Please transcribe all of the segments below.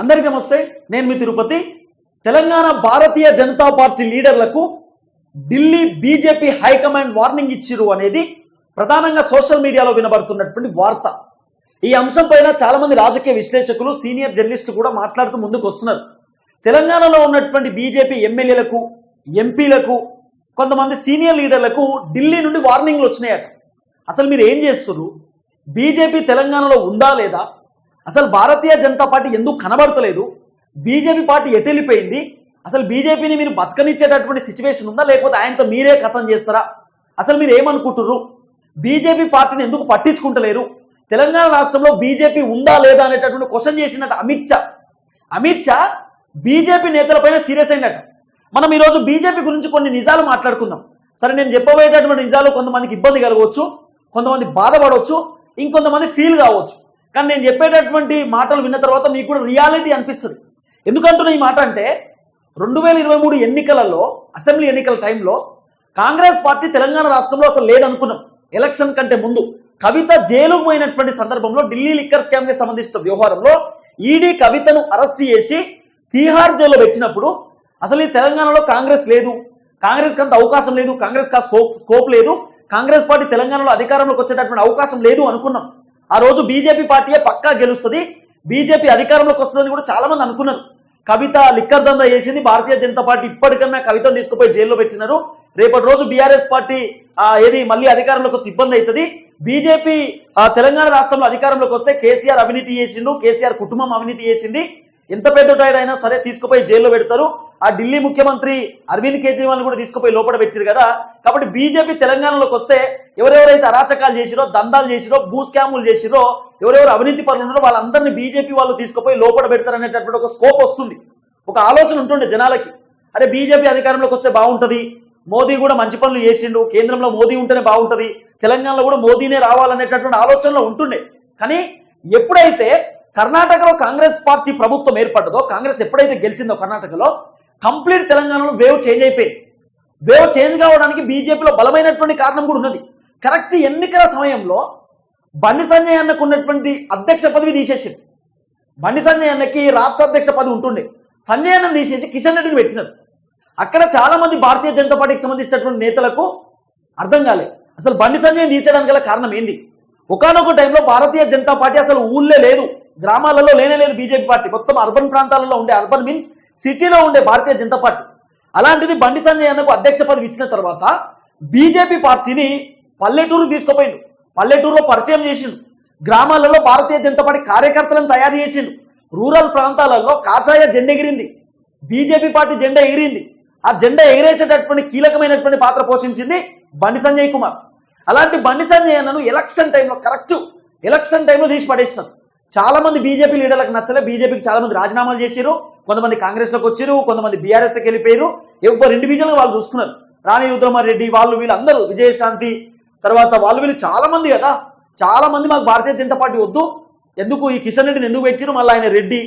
అందరికీ నమస్తే. నేను మీ Tirupati. Telangana Bharatiya Janata party లీడర్లకు Delhi BJP high command warning ఇచ్చిరు అనేది ప్రధానంగా సోషల్ మీడియాలో వినబడుతున్నటువంటి వార్త. ఈ అంశం పైన చాలా మంది రాజకీయ విశ్లేషకులు సీనియర్ జర్నలిస్టులు కూడా మాట్లాడుతూ ముందుకు వస్తున్నారు. తెలంగాణలో ఉన్నటువంటి బీజేపీ ఎమ్మెల్యేలకు ఎంపీలకు కొంతమంది సీనియర్ లీడర్లకు ఢిల్లీ నుండి వార్నింగ్లు వచ్చినాయట. అసలు మీరు ఏం చేస్తున్నారు బీజేపీ తెలంగాణలో ఉందా లేదా? అసలు భారతీయ జనతా పార్టీ ఎందుకు కనబడతలేదు? బీజేపీ పార్టీ ఎటు వెళ్ళిపోయింది? అసలు బీజేపీని మీరు బతకనిచ్చేటటువంటి సిచ్యువేషన్ ఉందా? లేకపోతే ఆయనతో మీరే కథం చేస్తారా? అసలు మీరు ఏమనుకుంటుర్రు? బీజేపీ పార్టీని ఎందుకు పట్టించుకుంటలేరు? తెలంగాణ రాష్ట్రంలో బీజేపీ ఉందా లేదా అనేటటువంటి క్వశ్చన్ చేసినట్టు అమిత్ షా. అమిత్ షా బీజేపీ నేతలపైన సీరియస్ అయినట్ట మనం ఈరోజు బీజేపీ గురించి కొన్ని నిజాలు మాట్లాడుకుందాం. సరే నేను చెప్పబోయేటటువంటి నిజాలు కొంతమందికి ఇబ్బంది కలగవచ్చు కొంతమంది బాధపడవచ్చు ఇంకొంతమంది ఫీల్ కావచ్చు. కానీ నేను చెప్పేటటువంటి మాటలు విన్న తర్వాత మీకు కూడా రియాలిటీ అనిపిస్తుంది. ఎందుకంటున్న ఈ మాట అంటే రెండు వేల ఇరవై మూడు ఎన్నికలలో అసెంబ్లీ ఎన్నికల టైంలో కాంగ్రెస్ పార్టీ తెలంగాణ రాష్ట్రంలో అసలు లేదనుకున్నాం. ఎలక్షన్ కంటే ముందు. కవిత జైలు పోయినటువంటి సందర్భంలో ఢిల్లీ లిక్కర్ స్కామ్కి సంబంధించిన వ్యవహారంలో ఈడీ కవితను అరెస్ట్ చేసి తీహార్ జైల్లో పెట్టినప్పుడు అసలు ఈ తెలంగాణలో కాంగ్రెస్ లేదు. కాంగ్రెస్ అంత అవకాశం లేదు. కాంగ్రెస్ కా స్కోప్ లేదు. కాంగ్రెస్ పార్టీ తెలంగాణలో అధికారంలోకి వచ్చేటటువంటి అవకాశం లేదు అనుకున్నాం. ఆ రోజు బీజేపీ పార్టీయే పక్కా గెలుస్తుంది. బీజేపీ అధికారంలోకి వస్తుందని కూడా చాలా మంది అనుకున్నారు. కవిత లిక్కర్ దందా చేసింది. భారతీయ జనతా పార్టీ ఇప్పటికన్నా కవితను తీసుకుపోయి జైల్లో పెట్టినారు. రేపటి రోజు బీఆర్ఎస్ పార్టీ ఏది మళ్ళీ అధికారంలోకి వస్తే ఇబ్బంది అవుతుంది. బీజేపీ ఆ, తెలంగాణ రాష్ట్రంలో అధికారంలోకి వస్తే కేసీఆర్ అవినీతి చేసిండు. కేసీఆర్ కుటుంబం అవినీతి చేసింది. ఎంత పెద్దటాడైనా సరే తీసుకుపోయి జైల్లో పెడతారు. ఆ ఢిల్లీ ముఖ్యమంత్రి అరవింద్ కేజ్రీవాల్ కూడా తీసుకుపోయి లోపల పెట్టారు కదా. కాబట్టి బీజేపీ తెలంగాణలోకి వస్తే ఎవరెవరైతే అరాచకాలు చేసిరో దందాలు చేసిరో భూ స్కాములు చేసిరో ఎవరెవరు అవినీతి పనులు ఉన్నారో వాళ్ళందరినీ బీజేపీ వాళ్ళు తీసుకుపోయి లోపల పెడతారనేటటువంటి ఒక స్కోప్ వస్తుంది. ఒక ఆలోచన ఉంటుండే జనాలకి. అరే బీజేపీ అధికారంలోకి వస్తే బాగుంటుంది. మోదీ కూడా మంచి పనులు చేసిండు. కేంద్రంలో మోదీ ఉంటేనే బాగుంటది. తెలంగాణలో కూడా మోదీనే రావాలనేటటువంటి ఆలోచనలో ఉంటుండే. కానీ ఎప్పుడైతే కర్ణాటకలో కాంగ్రెస్ పార్టీ ప్రభుత్వం ఏర్పడ్డదో కాంగ్రెస్ ఎప్పుడైతే గెలిచిందో కర్ణాటకలో కంప్లీట్ తెలంగాణలో వేవ్ చేంజ్ అయిపోయింది. వేవ్ చేంజ్ కావడానికి బీజేపీలో బలమైనటువంటి కారణం కూడా ఉన్నది. కరెక్ట్ ఎన్నికల సమయంలో బండి సంజయ్ అన్నకు ఉన్నటువంటి అధ్యక్ష పదవి తీసేసింది. బండి సంజయ్ అన్నకి రాష్ట్ర అధ్యక్ష పదవి ఉంటుండే. సంజయ్ అన్నని తీసేసి కిషన్ రెడ్డిని పెట్టినారు. అక్కడ చాలా మంది భారతీయ జనతా పార్టీకి సంబంధించినటువంటి నేతలకు అర్థం కాలే. అసలు బండి సంజయ్ తీసేయడానికి గల కారణం ఏంది? ఒకనొక టైంలో భారతీయ జనతా పార్టీ అసలు ఊళ్ళే లేదు. గ్రామాలలో లేనే లేదు బీజేపీ పార్టీ. మొత్తం అర్బన్ ప్రాంతాలలో ఉండే అర్బన్ మీన్స్ సిటీలో ఉండే భారతీయ జనతా పార్టీ. అలాంటిది బండి సంజయ్ అన్నకు అధ్యక్ష పదవి ఇచ్చిన తర్వాత బీజేపీ పార్టీని పల్లెటూరు తీసుకుపోయిండు. పల్లెటూరులో పరిచయం చేసిండు. గ్రామాలలో భారతీయ జనతా పార్టీ కార్యకర్తలను తయారు చేసిండు. రూరల్ ప్రాంతాలలో కాషాయ జెండా ఎగిరింది. బీజేపీ పార్టీ జెండా ఎగిరింది. ఆ జెండా ఎగిరేసేటటువంటి కీలకమైనటువంటి పాత్ర పోషించింది బండి సంజయ్ కుమార్. అలాంటి బండి సంజయ్ అన్నను ఎలక్షన్ టైంలో కరెక్ట్ ఎలక్షన్ టైంలో తీసి పడేసినారు చాలా మంది బీజేపీ లీడర్లకు నచ్చలే. బీజేపీకి చాలా మంది రాజీనామాలు చేశారు కొంతమంది కాంగ్రెస్లోకి వచ్చారు కొంతమంది బీఆర్ఎస్కి వెళ్ళిపోయారు ఎవరు ఇండివిజువల్గా వాళ్ళు చూసుకున్నారు. రాణి రెడ్డి వాళ్ళు వీళ్ళందరూ విజయశాంతి తర్వాత వాళ్ళు వీళ్ళు చాలా మంది కదా. చాలా మంది మాకు భారతీయ జనతా పార్టీ వద్దు. ఎందుకు ఈ కిషన్ రెడ్డిని ఎందుకు పెట్టిరు మళ్ళీ ఆయన రెడ్డి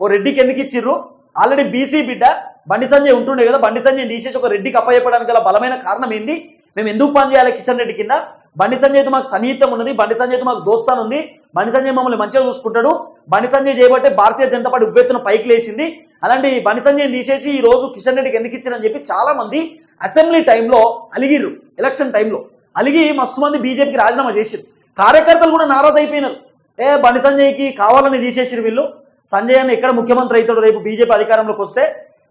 ఓ రెడ్డికి ఎందుకు ఇచ్చిర్రు? ఆల్రెడీ బీసీ బిడ్డ బండి సంజయ్ ఉంటుండే కదా. బండి సంజయ్ తీసేసి ఒక రెడ్డికి అప్పచెప్పడానికి గల బలమైన కారణం ఏంది? మేము ఎందుకు పని చేయాలి కిషన్ రెడ్డి కింద? బండి సంజయ్తో మాకు సన్నిహితం ఉన్నది. బండి సంజయ్తో మాకు దోస్తాను ఉంది బండి సంజయ్ మమ్మల్ని మంచిగా చూసుకుంటాడు. బండి సంజయ్ చేయబట్టే భారతీయ జనతా పార్టీ ఉవ్వెత్తున పైకి లేచింది. అలాంటి బండి సంజయ్ తీసేసి ఈ రోజు కిషన్ రెడ్డికి ఎందుకు ఇచ్చారని చెప్పి చాలా మంది అసెంబ్లీ టైంలో అలిగిర్రు. ఎలక్షన్ టైంలో అలిగి మస్తు మంది బీజేపీకి రాజీనామా చేసిరు కార్యకర్తలు కూడా నారాజ్ అయిపోయినారు. ఏ బండి సంజయ్కి కావాలని తీసేసిరు వీళ్ళు. సంజయ్ అని ఎక్కడ ముఖ్యమంత్రి అవుతాడు రేపు బీజేపీ అధికారంలోకి వస్తే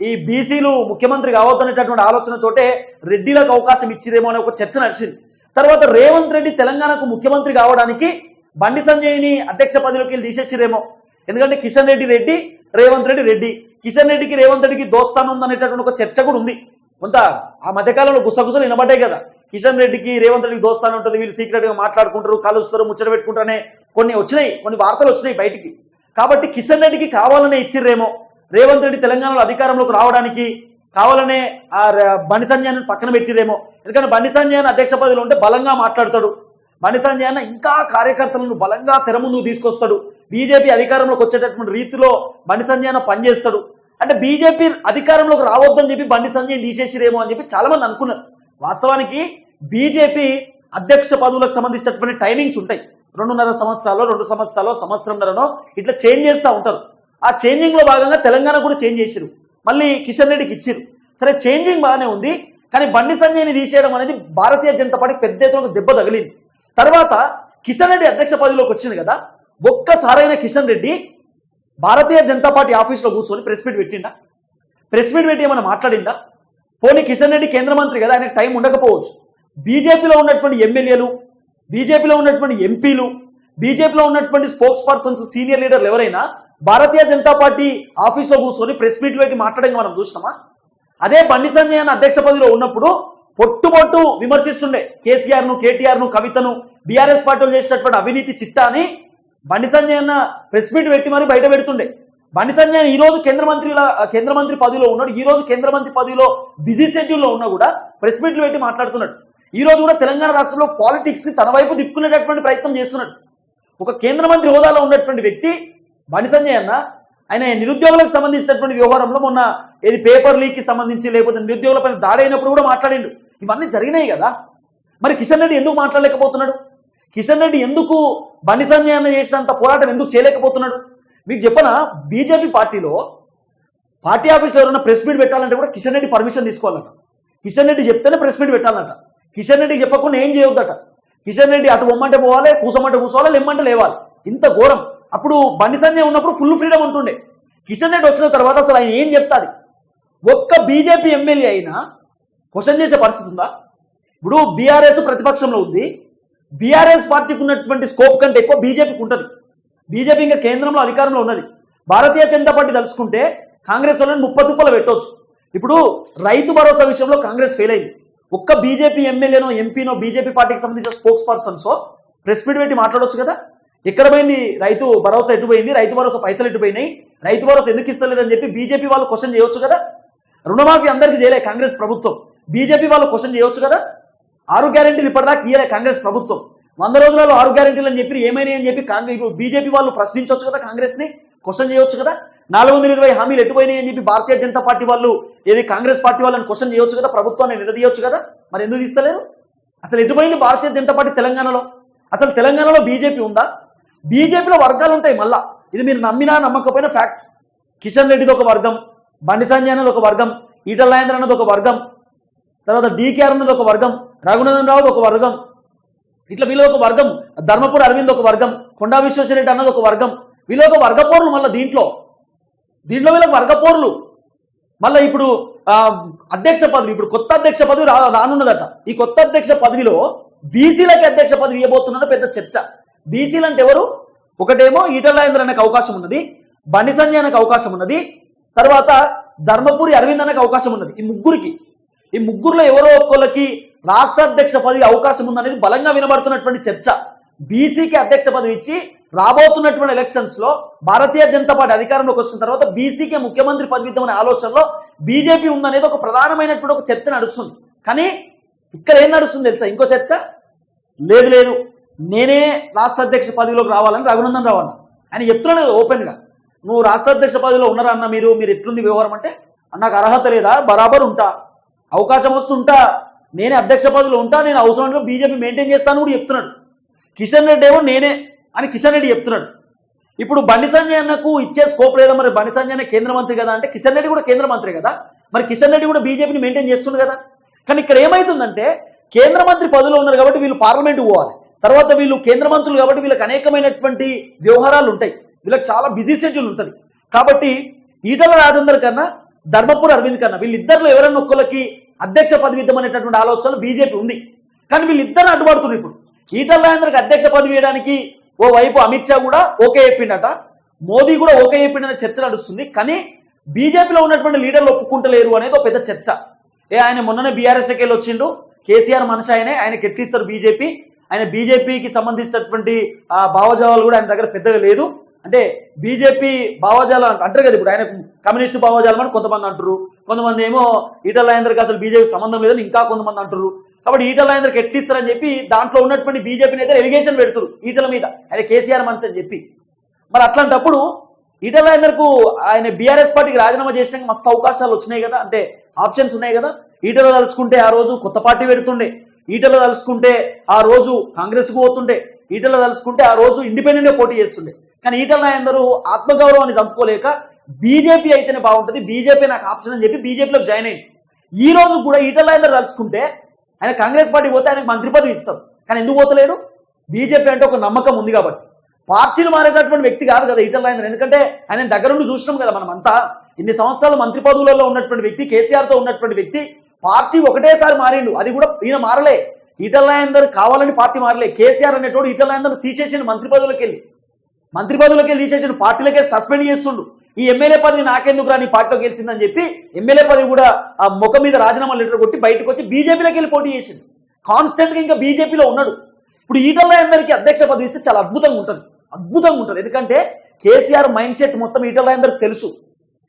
ఈ బీసీలు ముఖ్యమంత్రి కావద్దనేటటువంటి ఆలోచనతోటే రెడ్డిలకు అవకాశం ఇచ్చిరేమో అనే ఒక చర్చ నడిచింది. తర్వాత రేవంత్ రెడ్డి తెలంగాణకు ముఖ్యమంత్రి కావడానికి బండి సంజయ్ని అధ్యక్ష పదవిలోకి వెళ్ళి తీసేసిరేమో. ఎందుకంటే కిషన్ రెడ్డి రెడ్డి రేవంత్ రెడ్డి రెడ్డి. కిషన్ రెడ్డికి రేవంత్ రెడ్డికి దోస్తానం ఉందనేటటువంటి ఒక చర్చ కూడా ఉంది. కొంత ఆ మధ్యకాలంలో గుసగుసలు వినబడ్డాయి కదా. కిషన్ రెడ్డికి రేవంత్ రెడ్డికి దోస్తానం ఉంటుంది వీళ్ళు సీక్రెట్గా మాట్లాడుకుంటారు కలుస్తారు ముచ్చట పెట్టుకుంటారనే కొన్ని వచ్చినాయి కొన్ని వార్తలు వచ్చినాయి బయటికి. కాబట్టి కిషన్ రెడ్డికి కావాలనే ఇచ్చిర్రేమో. రేవంత్ రెడ్డి తెలంగాణలో అధికారంలోకి రావడానికి కావాలనే ఆ ర- బండి సంజయ్ పక్కన పెట్టిరేమో ఎందుకంటే బండి సంజయ్ అధ్యక్ష పదవిలో ఉంటే బలంగా మాట్లాడతాడు. బండి సంజయ్ అన్న ఇంకా కార్యకర్తలను బలంగా తెరముందుకు తీసుకొస్తాడు. బీజేపీ అధికారంలోకి వచ్చేటటువంటి రీతిలో బండి సంజయ్ అన్న పనిచేస్తాడు. అంటే బీజేపీ అధికారంలోకి రావద్దని చెప్పి బండి సంజయ్ తీసేసిరేమో అని చెప్పి చాలా మంది అనుకున్నారు. వాస్తవానికి బీజేపీ అధ్యక్ష పదవులకు సంబంధించినటువంటి టైమింగ్స్ ఉంటాయి. రెండున్నర సంవత్సరాలు రెండు సంవత్సరాలు సంవత్సరంన్నరనో ఇట్లా చేంజ్ చేస్తూ ఉంటారు. ఆ చేంజింగ్లో భాగంగా తెలంగాణ కూడా చేంజ్ చేసిరు మళ్ళీ కిషన్ రెడ్డికి ఇచ్చిరు సరే చేంజింగ్ బాగానే ఉంది. కానీ బండి సంజయ్ని తీసేయడం అనేది భారతీయ జనతా పార్టీ పెద్ద ఎత్తున దెబ్బ తగిలింది. తర్వాత కిషన్ రెడ్డి అధ్యక్ష పదవిలోకి వచ్చింది కదా ఒక్కసారైన కిషన్ రెడ్డి భారతీయ జనతా పార్టీ ఆఫీస్లో కూర్చొని ప్రెస్ మీట్ పెట్టిండా? ప్రెస్ మీట్ పెట్టి ఏమైనా మాట్లాడిందా పోనీ కిషన్ రెడ్డి కేంద్ర మంత్రి కదా ఆయనకు టైం ఉండకపోవచ్చు. బీజేపీలో ఉన్నటువంటి ఎమ్మెల్యేలు బీజేపీలో ఉన్నటువంటి ఎంపీలు బీజేపీలో ఉన్నటువంటి స్పోక్స్ పర్సన్స్ సీనియర్ లీడర్లు ఎవరైనా భారతీయ జనతా పార్టీ ఆఫీస్లో కూర్చొని ప్రెస్ మీట్లు పెట్టి మాట్లాడంగా మనం చూసినామా? అదే బండి సంజయ్ అన్న అధ్యక్ష పదవిలో ఉన్నప్పుడు పొట్టుబొట్టు విమర్శిస్తుండే. కేసీఆర్ను కేటీఆర్ను కవితను బీఆర్ఎస్ పార్టీలు చేసినటువంటి అవినీతి చిట్టాని బండి సంజయ్ అన్న ప్రెస్ మీట్ పెట్టి మరి బయట పెడుతుండే. బండి సంజయ్ అన్న ఈ రోజు కేంద్ర మంత్రిల కేంద్ర మంత్రి పదవిలో ఉన్నాడు. ఈ రోజు కేంద్ర మంత్రి పదవిలో బిజీ షెడ్యూల్లో ఉన్నా కూడా ప్రెస్ మీట్లు పెట్టి మాట్లాడుతున్నాడు. ఈ రోజు కూడా తెలంగాణ రాష్ట్రంలో పాలిటిక్స్ని తన వైపు దిప్పుకునేటటువంటి ప్రయత్నం చేస్తున్నాడు. ఒక కేంద్ర మంత్రి హోదాలో ఉన్నటువంటి వ్యక్తి బండి సంజయ్ అన్న ఆయన నిరుద్యోగులకు సంబంధించినటువంటి వ్యవహారంలో మొన్న ఏది పేపర్ లీక్కి సంబంధించి లేకపోతే నిరుద్యోగుల పైన దాడి అయినప్పుడు కూడా మాట్లాడిండు. ఇవన్నీ జరిగినాయి కదా. మరి కిషన్ రెడ్డి ఎందుకు మాట్లాడలేకపోతున్నాడు? కిషన్ రెడ్డి ఎందుకు బండి సంజయ్ చేసినంత పోరాటం ఎందుకు చేయలేకపోతున్నాడు? మీకు చెప్పనా? బీజేపీ పార్టీలో పార్టీ ఆఫీస్లో ఎవరైనా ప్రెస్ మీట్ పెట్టాలంటే కూడా కిషన్ రెడ్డి పర్మిషన్ తీసుకోవాలంట. కిషన్ రెడ్డి చెప్తేనే ప్రెస్ మీట్ పెట్టాలంట. కిషన్ రెడ్డికి చెప్పకుండా ఏం చేయొద్దట. కిషన్ రెడ్డి అటు బొమ్మంటే పోవాలి కూసమంటే కూర్చోవాలి లెమ్మంటే లేవాలి. ఇంత ఘోరం. అప్పుడు బండి సంజయ్ ఉన్నప్పుడు ఫుల్ ఫ్రీడమ్ ఉంటుండే. కిషన్ రెడ్డి వచ్చిన తర్వాత అసలు ఆయన ఏం చెప్తాది ఒక్క బీజేపీ ఎమ్మెల్యే అయినా క్వశ్చన్ చేసే పరిస్థితి ఉందా? ఇప్పుడు బీఆర్ఎస్ ప్రతిపక్షంలో ఉంది. బీఆర్ఎస్ పార్టీకి ఉన్నటువంటి స్కోప్ కంటే ఎక్కువ బీజేపీకి ఉంటుంది. బీజేపీ ఇంకా కేంద్రంలో అధికారంలో ఉన్నది. భారతీయ జనతా పార్టీ తలుచుకుంటే కాంగ్రెస్ వాళ్ళని ముప్పై తుప్పలు పెట్టవచ్చు ఇప్పుడు రైతు భరోసా విషయంలో కాంగ్రెస్ ఫెయిల్ అయింది. ఒక్క బీజేపీ ఎమ్మెల్యేనో ఎంపీనో బీజేపీ పార్టీకి సంబంధించిన స్పోక్స్ పర్సన్సో ప్రెస్ మీట్ పెట్టి మాట్లాడవచ్చు కదా? ఎక్కడ పోయింది రైతు భరోసా ఎటు పోయింది? రైతు భరోసా పైసలు ఎటు పోయినాయి? రైతు భరోసా ఎందుకు ఇస్తలేదని చెప్పి బీజేపీ వాళ్ళు క్వశ్చన్ చేయొచ్చు కదా? రుణమాఫీ అందరికీ చేయలే కాంగ్రెస్ ప్రభుత్వం. బీజేపీ వాళ్ళు క్వశ్చన్ చేయొచ్చు కదా? ఆరు గ్యారెంటీలు ఇప్పటిదాకా ఇయ్యలే కాంగ్రెస్ ప్రభుత్వం. వంద రోజులలో ఆరు గ్యారెంటీలు అని చెప్పి ఏమైనాయి అని చెప్పి కాంగ్రెస్ బీజేపీ వాళ్ళు ప్రశ్నించవచ్చు కదా కాంగ్రెస్ని? క్వశ్చన్ చేయొచ్చు కదా? నాలుగు వందల ఇరవై హామీలు ఎటుపోయినాయి అని చెప్పి భారతీయ జనతా పార్టీ వాళ్ళు ఏది కాంగ్రెస్ పార్టీ వాళ్ళని క్వశ్చన్ చేయొచ్చు కదా? ప్రభుత్వాన్ని నిలదీయొచ్చు కదా? మరి ఎందుకు తీస్తలేరు? అసలు ఎటుపోయింది భారతీయ జనతా పార్టీ తెలంగాణలో? అసలు తెలంగాణలో బీజేపీ ఉందా? బీజేపీలో వర్గాలు ఉంటాయి మళ్ళా. ఇది మీరు నమ్మినా నమ్మకపోయినా ఫ్యాక్ట్. కిషన్ రెడ్డిది ఒక వర్గం బండి సంజయ్ అనేది ఒక వర్గం ఈటల రాజేంద్ర అనేది ఒక వర్గం. తర్వాత డీకేఆర్ అన్నది ఒక వర్గం రఘునందన్ రావు ఒక వర్గం ఇట్లా వీళ్ళ ఒక వర్గం ధర్మపురి అరవింద్ ఒక వర్గం కొండా విశ్వేశ్వరరెడ్డి అన్నది ఒక వర్గం. వీళ్ళు ఒక వర్గపోర్లు మళ్ళీ దీంట్లో. దీంట్లో వీళ్ళకి వర్గపోర్లు. మళ్ళీ ఇప్పుడు అధ్యక్ష పదవి ఇప్పుడు కొత్త అధ్యక్ష పదవి రానున్నదట. ఈ కొత్త అధ్యక్ష పదవిలో బీసీలకి అధ్యక్ష పదవి ఇవ్వబోతున్నది పెద్ద చర్చ. బీసీలు అంటే ఎవరు? ఒకటేమో ఈటల రాజేంద్ర అన్నకు అవకాశం ఉన్నది బండి సంజయ్ అనేక అవకాశం ఉన్నది తర్వాత ధర్మపురి అరవింద్ అనేక అవకాశం ఉన్నది ఈ ముగ్గురికి. ఈ ముగ్గురులో ఎవరో ఒక్కళ్ళకి రాష్ట్ర అధ్యక్ష పదవి అవకాశం ఉందనేది బలంగా వినబడుతున్నటువంటి చర్చ. బీసీకి అధ్యక్ష పదవి ఇచ్చి రాబోతున్నటువంటి ఎలక్షన్స్లో భారతీయ జనతా పార్టీ అధికారంలోకి వచ్చిన తర్వాత బీసీకే ముఖ్యమంత్రి పదవి ఇద్దామనే ఆలోచనలో బీజేపీ ఉందనేది ఒక ప్రధానమైనటువంటి ఒక చర్చ నడుస్తుంది. కానీ ఇక్కడ ఏం నడుస్తుంది తెలుసా? ఇంకో చర్చ? లేదు లేదు. నేనే రాష్ట్ర అధ్యక్ష పదవిలోకి రావాలని రఘునందన్ రావు అన్న. ఆయన చెప్తున్నాడు ఓపెన్గా. నువ్వు రాష్ట్ర అధ్యక్ష పదవిలో ఉన్నారా అన్న మీరు? మీరు ఎట్లుంది వ్యవహారం అంటే నాకు అర్హత లేదా? బరాబర్ ఉంటా. అవకాశం వస్తుంటా నేనే అధ్యక్ష పదవిలో ఉంటా నేను అవసరంలో బీజేపీ మెయింటైన్ చేస్తాను కూడా చెప్తున్నాడు. కిషన్ రెడ్డి ఏమో నేనే అని కిషన్ రెడ్డి చెప్తున్నాడు. ఇప్పుడు బండి సంజయ్ అన్నకు ఇచ్చే స్కోప్ లేదా మరి బండి సంజయ్ అన్న కేంద్ర మంత్రి కదా అంటే కిషన్ రెడ్డి కూడా కేంద్ర మంత్రి కదా? మరి కిషన్ రెడ్డి కూడా బీజేపీని మెయింటైన్ చేస్తుంది కదా? కానీ ఇక్కడ ఏమవుతుందంటే కేంద్ర మంత్రి పదవిలో ఉన్నారు కాబట్టి వీళ్ళు పార్లమెంట్ పోవాలి. తర్వాత వీళ్ళు కేంద్ర మంత్రులు కాబట్టి వీళ్ళకి అనేకమైనటువంటి వ్యవహారాలు ఉంటాయి. వీళ్ళకి చాలా బిజీ షెడ్యూల్ ఉంటుంది. కాబట్టి ఈటల రాజేందర్ కన్నా ధర్మపురి అరవింద్ కన్నా వీళ్ళిద్దరిలో ఎవరైనా ఒక్కరికి అధ్యక్ష పదవి ఇద్దామనేటటువంటి ఆలోచన బీజేపీ ఉంది. కానీ వీళ్ళిద్దరు అడ్డుపడుతున్నారు ఇప్పుడు. ఈటల రాజేంద్రకి అధ్యక్ష పదవి ఇవ్వడానికి ఓ వైపు అమిత్ షా కూడా ఓకే చెప్పిండట. మోదీ కూడా ఓకే చెప్పిండనే చర్చ నడుస్తుంది. కానీ బీజేపీలో ఉన్నటువంటి లీడర్లు ఒప్పుకుంటలేరు అనేది ఒక పెద్ద చర్చ. ఏ ఆయన మొన్ననే బీఆర్ఎస్కి వెళ్ళి వచ్చిండు. కేసీఆర్ మనిషి ఆయనే ఆయన కెట్టిస్తారు బీజేపీ. ఆయన బీజేపీకి సంబంధించినటువంటి భావజావాలు కూడా ఆయన దగ్గర పెద్దగా లేదు. అంటే బీజేపీ భావజాలం అంటారు కదా ఇప్పుడు ఆయన కమ్యూనిస్టు భావజాలం అని కొంతమంది అంటారు కొంతమంది ఏమో ఈటల రాజేందర్కి అసలు బీజేపీ సంబంధం లేదని ఇంకా కొంతమంది అంటారు కాబట్టి ఈటల రాజేందర్కి ఎట్లిస్తారని చెప్పి దాంట్లో ఉన్నటువంటి బీజేపీ నేతలు ఎలిగేషన్ పెడుతురు ఈటల మీద. ఆయన కేసీఆర్ మనిషి అని చెప్పి. మరి అట్లాంటప్పుడు ఈటల రాజేందర్కు ఆయన బీఆర్ఎస్ పార్టీకి రాజీనామా చేసినాక మస్తు అవకాశాలు వచ్చినాయి కదా. అంటే ఆప్షన్స్ ఉన్నాయి కదా. ఈటలో తలుసుకుంటే ఆ రోజు కొత్త పార్టీ పెడుతుండే. ఈటలో తలుసుకుంటే ఆ రోజు కాంగ్రెస్కు పోతుండే. ఈటలో తలుసుకుంటే ఆ రోజు ఇండిపెండెంట్గా పోటీ చేస్తుండే. కానీ ఈటల నాయందరూ ఆత్మగౌరవాన్ని చంపుకోలేక బీజేపీ అయితేనే బాగుంటుంది బీజేపీ నాకు ఆప్షన్ అని చెప్పి బీజేపీలోకి జాయిన్ అయ్యింది. ఈ రోజు కూడా ఈటల రాజేందర్ తలుచుకుంటే ఆయన కాంగ్రెస్ పార్టీ పోతే ఆయనకు మంత్రి పదవి ఇస్తారు కానీ ఎందుకు పోతలేడు? బీజేపీ అంటే ఒక నమ్మకం ఉంది కాబట్టి. పార్టీలు మారేటటువంటి వ్యక్తి కాదు కదా ఈటల నాయందర్ ఎందుకంటే ఆయన దగ్గరుండి చూసినాం కదా మనం అంతా ఇన్ని సంవత్సరాలు మంత్రి పదవులలో ఉన్నటువంటి వ్యక్తి కేసీఆర్తో ఉన్నటువంటి వ్యక్తి పార్టీ ఒకటేసారి మారిండు. అది కూడా ఈయన మారలే. ఈటల నాయందర్ కావాలని పార్టీ మారలే. కేసీఆర్ అనేటోడు ఈటల నాయందర్ తీసేసిన మంత్రి పదవులకు వెళ్ళి మంత్రి పదవులకి వెళ్ళి తీసేసిన పార్టీలకే సస్పెండ్ చేస్తుండు. ఈ ఎమ్మెల్యే పదవి నాకెందుకు రాని పార్టీలో గెలిచిందని చెప్పి ఎమ్మెల్యే పదవి కూడా ఆ ముఖం మీద రాజీనామా లెటర్ కొట్టి బయటకు వచ్చి బీజేపీలోకి వెళ్ళి పోటీ చేసిండు. కాన్స్టెంట్గా ఇంకా బీజేపీలో ఉన్నాడు. ఇప్పుడు ఈటల రాయందరికి అధ్యక్ష పదవి ఇస్తే చాలా అద్భుతంగా ఉంటుంది. అద్భుతంగా ఉంటుంది. ఎందుకంటే కేసీఆర్ మైండ్ సెట్ మొత్తం ఈటల రాయందరికి తెలుసు.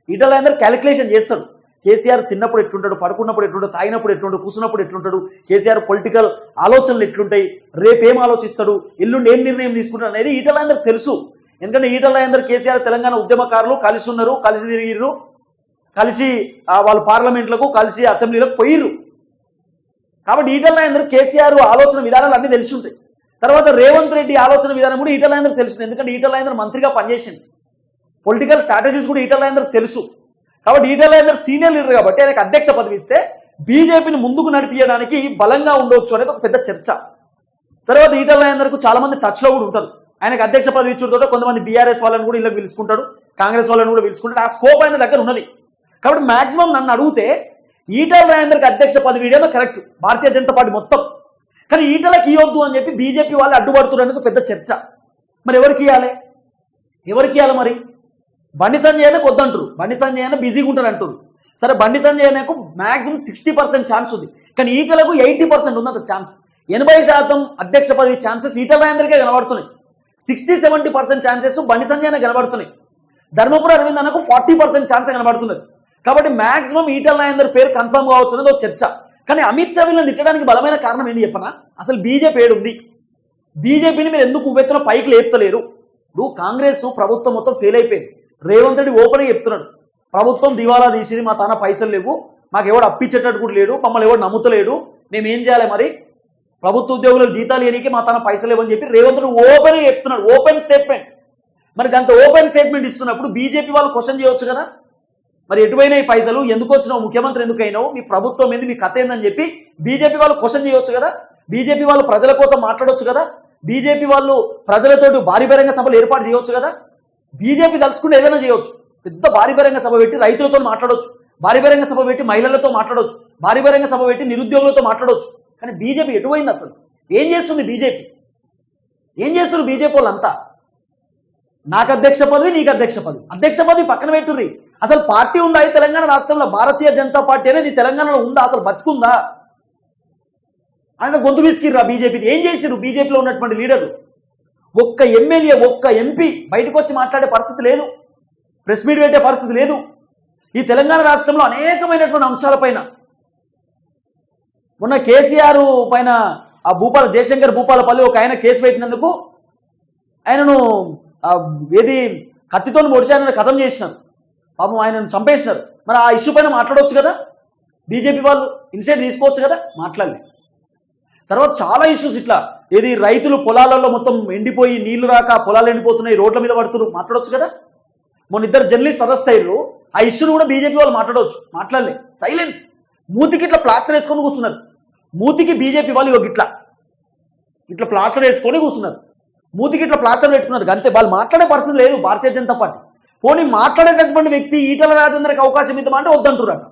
ఈటల రాయందరు క్యాలిక్యులేషన్ చేస్తాడు కేసీఆర్ తిన్నప్పుడు ఎట్లుంటాడు పడుకున్నప్పుడు ఎట్లుంటాడు తాగినప్పుడు ఎట్లుంటాడు కూర్చున్నప్పుడు ఎట్లుంటాడు కేసీఆర్ పొలిటికల్ ఆలోచనలు ఎట్లుంటాయి రేపు ఏం ఆలోచిస్తాడు ఎల్లుండి ఏం నిర్ణయం తీసుకుంటాడు అనేది ఈటలందరూ తెలుసు. ఎందుకంటే ఈటలందరూ కేసీఆర్ తెలంగాణ ఉద్యమకారులు కలిసి ఉన్నారు కలిసి తిరిగిర్రు కలిసి వాళ్ళ వాళ్ళు పార్లమెంట్లకు కలిసి అసెంబ్లీలకు పోయిర్రు. కాబట్టి ఈటలందరూ కేసీఆర్ ఆలోచన విధానాలు అన్నీ తెలిసి ఉంటాయి. తర్వాత రేవంత్ రెడ్డి ఆలోచన విధానం కూడా ఈటలందరూ తెలుస్తుంది. ఎందుకంటే ఈటలందరూ మంత్రిగా పనిచేసింది. పొలిటికల్ స్ట్రాటజీస్ కూడా ఈటలందరూ తెలుసు. కాబట్టి ఈటల సీనియర్ లీడర్ కాబట్టి ఆయనకు అధ్యక్ష పదవి ఇస్తే బీజేపీని ముందుకు నడిపించడానికి బలంగా ఉండవచ్చు అనేది ఒక పెద్ద చర్చ. తర్వాత ఈటల రాజేందర్కు చాలా మంది టచ్లో కూడా ఉంటారు. ఆయనకు అధ్యక్ష పదవి ఇచ్చుతో కొంతమంది బీఆర్ఎస్ వాళ్ళని కూడా ఇలా పిలుచుకుంటాడు కాంగ్రెస్ వాళ్ళని కూడా పిలుచుకుంటాడు. ఆ స్కోప్ ఆయన దగ్గర ఉన్నది. కాబట్టి మాక్సిమం నన్ను అడిగితే ఈటల రాజేందర్కి అధ్యక్ష పదవి ఇవ్వడమే కరెక్ట్ భారతీయ జనతా పార్టీ మొత్తం. కానీ ఈటలకి ఇవ్వద్దు అని చెప్పి బీజేపీ వాళ్ళు అడ్డుపడుతున్నారు అనేది పెద్ద చర్చ. మరి ఎవరికి ఇవ్వాలి? ఎవరికి ఇవ్వాలి మరి? బండి సంజయ్ అయినా కొద్దంటారు బండి సంజయ్ అయినా బిజీగా ఉంటారు అంటారు సరే బండి సంజయ్ అనేకు మాక్సిమం సిక్స్టీ పర్సెంట్ ఛాన్స్ ఉంది. కానీ ఈటలకు ఎయిటీ పర్సెంట్ ఉంది అంత ఛాన్స్. ఎనభై శాతం అధ్యక్ష పదవి ఛాన్సెస్ ఈటల రాజేందర్కే కనబడుతున్నాయి. Sixty seventy percent chances Bandi Sanjay అయినా కనబడుతున్నాయి. ధర్మపుర అరవింద్ అన్నకు ఫార్టీ పర్సెంట్ ఛాన్స్ కనబడుతున్నది. కాబట్టి మాక్సిమం ఈటల రాజేందర్ పేరు కన్ఫర్మ్ కావచ్చు అనేది ఒక చర్చ. కానీ అమిత్ షా వీళ్ళని తిట్టడానికి బలమైన కారణం ఏంటి చెప్పనా? అసలు బీజేపీ ఏడుంది బీజేపీని మీరు ఎందుకు ఉవ్వెత్తున పైకి లేపుతలేరు? ఇప్పుడు కాంగ్రెస్ ప్రభుత్వం మొత్తం ఫెయిల్ అయిపోయింది. రేవంత్ రెడ్డి ఓపెన్గా చెప్తున్నాడు. ప్రభుత్వం దివాలా తీసింది మా తాన పైసలు లేవు మాకు ఎవడు అప్పించేటట్టు కూడా లేడు మమ్మల్ని ఎవడు నమ్ముతలేడు మేము ఏం చేయాలి మరి? ప్రభుత్వ ఉద్యోగులకు జీతాలు ఇవ్వడానికి మా తన పైసలు లేవని చెప్పి రేవంత్ రెడ్డి ఓపెన్గా చెప్తున్నాడు. Open statement. మరి దాంతో ఓపెన్ స్టేట్మెంట్ ఇస్తున్నప్పుడు బీజేపీ వాళ్ళు క్వశ్చన్ చేయొచ్చు కదా? మరి ఎటువైనా ఈ పైసలు? ఎందుకు వచ్చినావు? ముఖ్యమంత్రి ఎందుకైనా మీ ప్రభుత్వం ఏంది? మీ కథ ఏందని చెప్పి బీజేపీ వాళ్ళు క్వశ్చన్ చేయొచ్చు కదా? బీజేపీ వాళ్ళు ప్రజల కోసం మాట్లాడవచ్చు కదా? బీజేపీ వాళ్ళు ప్రజలతోటి భారీ బహిరంగ సభలు ఏర్పాటు చేయొచ్చు కదా? బీజేపీ తలుచుకుంటే ఏదైనా చేయొచ్చు. పెద్ద భారీ బహిరంగ సభ పెట్టి రైతులతో మాట్లాడొచ్చు. భారీ బహిరంగ సభ పెట్టి మహిళలతో మాట్లాడొచ్చు. భారీ బహిరంగ సభ పెట్టి నిరుద్యోగులతో మాట్లాడవచ్చు కానీ బీజేపీ ఎటువైంది అసలు? ఏం చేస్తుంది బీజేపీ? ఏం చేస్తున్నారు బీజేపీ వాళ్ళంతా? నాకు అధ్యక్ష పదవి నీకు అధ్యక్ష పదవి. అధ్యక్ష పదవి పక్కన పెట్టుర్రి. అసలు పార్టీ ఉందా ఈ తెలంగాణ రాష్ట్రంలో? భారతీయ జనతా పార్టీ అనేది తెలంగాణలో ఉందా? అసలు బతుకుందా? ఆయన గొంతు విసికిర్రా బీజేపీ ఏం చేసిర్రు బీజేపీలో ఉన్నటువంటి లీడర్లు? ఒక్క ఎమ్మెల్యే ఒక్క ఎంపీ బయటకు వచ్చి మాట్లాడే పరిస్థితి లేదు. ప్రెస్ మీట్ పెట్టే పరిస్థితి లేదు. ఈ తెలంగాణ రాష్ట్రంలో అనేకమైనటువంటి అంశాలపైన మొన్న కేసీఆర్ పైన ఆ భూపాల జయశంకర్ భూపాలపల్లి ఒక ఆయన కేసు పెట్టినందుకు ఆయనను ఏది కత్తితో పొడిచాయని కథం చేసినారు. పాపం ఆయనను చంపేసినారు. మరి ఆ ఇష్యూ పైన మాట్లాడవచ్చు కదా? బీజేపీ వాళ్ళు ఇన్సైడ్ తీసుకోవచ్చు కదా? మాట్లాడలేదు తర్వాత చాలా ఇష్యూస్ ఇట్లా. ఏది రైతులు పొలాలలో మొత్తం ఎండిపోయి నీళ్ళు రాక పొలాలు ఎండిపోతున్నాయి రోడ్ల మీద పడుతున్నారు మాట్లాడవచ్చు కదా? మొన్న ఇద్దరు జర్నలిస్ట్ అరెస్ట్ అయ్యారు ఆ ఇష్యూను కూడా బీజేపీ వాళ్ళు మాట్లాడవచ్చు మాట్లాడలే. సైలెన్స్ మూతికి ఇట్లా ప్లాస్టర్ వేసుకొని కూర్చున్నారు. మూతికి బీజేపీ వాళ్ళు ఇవ్వ ఇట్లా ఇట్లా ప్లాస్టర్ వేసుకొని కూర్చున్నారు. మూతికి ఇట్లా ప్లాస్టర్ పెట్టుకున్నారు. అంతే వాళ్ళు మాట్లాడే పరిస్థితి లేదు భారతీయ జనతా పార్టీ. పోనీ మాట్లాడేటటువంటి వ్యక్తి ఈటల రాజేంద్రకి అవకాశం ఇద్దామంటే వద్దంటున్నారు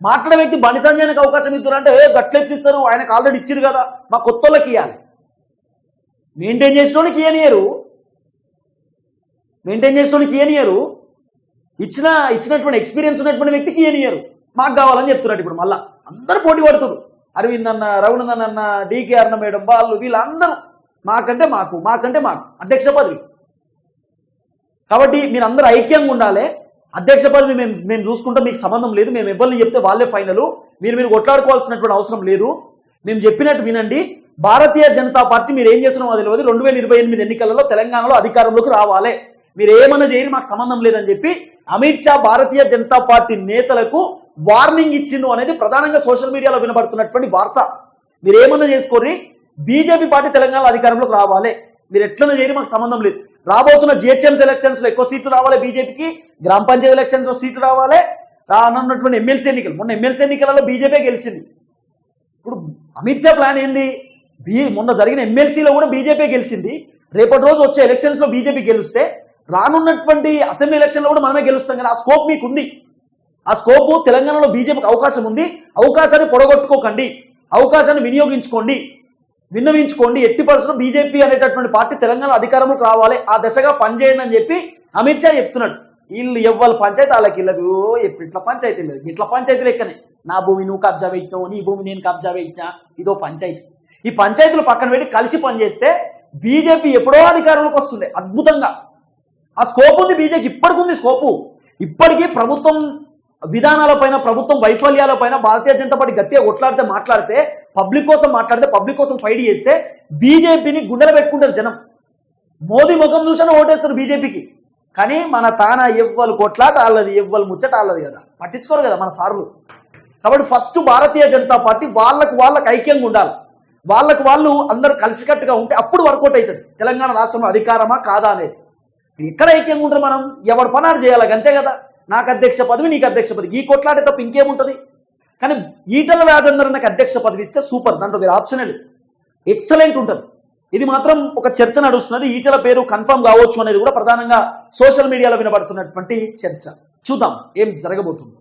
మాట్లాడే వ్యక్తి బండి సంజయ్కి అవకాశం ఇస్తున్నారు అంటే ఏ ఆయనకు ఆల్రెడీ ఇచ్చారు కదా మా కొత్త వాళ్ళకి ఇవ్వాలి మెయింటైన్ చేసినోళ్ళకి ఇయనియరు మెయింటైన్ చేసినోళ్ళకి ఇయనియరు ఇచ్చిన ఇచ్చినటువంటి ఎక్స్పీరియన్స్ ఉన్నటువంటి వ్యక్తికి ఇయనియరు మాకు కావాలని చెప్తున్నారు ఇప్పుడు మళ్ళా. అందరూ పోటీ పడుతున్నారు అరవింద్ అన్న రఘునందన్ అన్న డీకే అన్న మేడం వాళ్ళు వీళ్ళందరూ మాకంటే మాకు మాకంటే మాకు అధ్యక్ష పదవి. కాబట్టి మీరు అందరూ ఐక్యంగా ఉండాలి. అధ్యక్ష పదవి మేము మేము చూసుకుంటాం మీకు సంబంధం లేదు. మేము ఎవరిని చెప్తే వాళ్ళే ఫైనల్. మీరు మీరు కొట్లాడుకోవాల్సినటువంటి అవసరం లేదు. మేము చెప్పినట్టు వినండి. భారతీయ జనతా పార్టీ మీరు ఏం చేస్తున్నామో తెలియదు. రెండు వేల ఇరవై ఎనిమిది ఎన్నికలలో తెలంగాణలో అధికారంలోకి రావాలి. మీరు ఏమన్నా చేయని మాకు సంబంధం లేదని చెప్పి అమిత్ షా భారతీయ జనతా పార్టీ నేతలకు వార్నింగ్ ఇచ్చిండు అనేది ప్రధానంగా సోషల్ మీడియాలో వినబడుతున్నటువంటి వార్త. మీరు ఏమన్నా చేసుకోర్రి. బీజేపీ పార్టీ తెలంగాణలో అధికారంలోకి రావాలి. మీరు ఎట్లనే చేయని మాకు సంబంధం లేదు. రాబోతున్న జిహెచ్ఎంసీ ఎలక్షన్స్లో ఎక్కువ సీట్లు రావాలి బీజేపీకి గ్రామ పంచాయతీ ఎలక్షన్స్లో సీట్లు రావాలి. రానున్నటువంటి ఎమ్మెల్సీ ఎన్నికలు. మొన్న ఎమ్మెల్సీ ఎన్నికలలో బీజేపీ గెలిచింది. ఇప్పుడు అమిత్ షా ప్లాన్ ఏంది? బీ మొన్న జరిగిన ఎమ్మెల్సీలో కూడా బీజేపీ గెలిచింది. రేపటి రోజు వచ్చే ఎలక్షన్స్లో బీజేపీ గెలిస్తే రానున్నటువంటి అసెంబ్లీ ఎలక్షన్లో కూడా మనమే గెలుస్తాం. కదా ఆ స్కోప్ మీకు ఉంది ఆ స్కోపు తెలంగాణలో బీజేపీకి అవకాశం ఉంది. అవకాశాన్ని పొడగొట్టుకోకండి. అవకాశాన్ని వినియోగించుకోండి. విన్నవించుకోండి. ఎట్టి పరిస్థితులు బీజేపీ అనేటటువంటి పార్టీ తెలంగాణ అధికారంలోకి రావాలి. ఆ దశగా పనిచేయండి అని చెప్పి అమిత్ షా చెప్తున్నాడు. వీళ్ళు ఎవ్వరు పంచాయతీ వాళ్ళకి వీళ్ళకు ఎప్పుడు ఇట్లా పంచాయతీ లేదు. ఇట్లా పంచాయతీ లెక్కనే. నా భూమి నువ్వు కబ్జా పెట్టినావు నీ భూమి నేను కబ్జా పెట్టినా ఇదో పంచాయతీ. ఈ పంచాయతీలు పక్కన పెట్టి కలిసి పనిచేస్తే బీజేపీ ఎప్పుడో అధికారంలోకి వస్తుంది. అద్భుతంగా. ఆ స్కోప్ ఉంది బీజేపీ ఇప్పటికి ఉంది స్కోపు. ఇప్పటికీ ప్రభుత్వం విధానాలపైన ప్రభుత్వం వైఫల్యాలపైన భారతీయ జనతా పార్టీ గట్టిగా కొట్లాడితే మాట్లాడితే పబ్లిక్ కోసం మాట్లాడితే పబ్లిక్ కోసం ఫైట్ చేస్తే బీజేపీని గుండెలు పెట్టుకుంటారు జనం. మోదీ ముఖం చూసినా ఓటేస్తారు బీజేపీకి. కానీ మన తాన ఎవ్వరు కొట్లాట వాళ్ళది ఎవ్వరు ముచ్చట వాళ్ళది కదా. పట్టించుకోరు కదా మన సార్లు. కాబట్టి ఫస్ట్ భారతీయ జనతా పార్టీ వాళ్ళకు వాళ్ళకు ఐక్యంగా ఉండాలి. వాళ్ళకు వాళ్ళు అందరూ కలిసికట్టుగా ఉంటే అప్పుడు వర్కౌట్ అవుతుంది. తెలంగాణ రాష్ట్రంలో అధికారమా కాదా అనేది. ఎక్కడ ఐక్యంగా ఉంటారు మనం ఎవరి పనాడు చేయాలి? అంతే కదా. నాకు అధ్యక్ష పదవి నీకు అధ్యక్ష పదవి. ఈ కొట్లాటే తప్ప ఇంకేముంటుంది? కానీ ఈటల రాజేందర్ నాకు అధ్యక్ష పదవి ఇస్తే సూపర్. దాంట్లో వేరే ఆప్షన్ లేదు. ఎక్సలెంట్ ఉంటుంది. ఇది మాత్రం ఒక చర్చ నడుస్తున్నది. ఈటల పేరు కన్ఫర్మ్ కావచ్చు అనేది కూడా ప్రధానంగా సోషల్ మీడియాలో వినబడుతున్నటువంటి చర్చ. చూద్దాం ఏం జరగబోతుంది.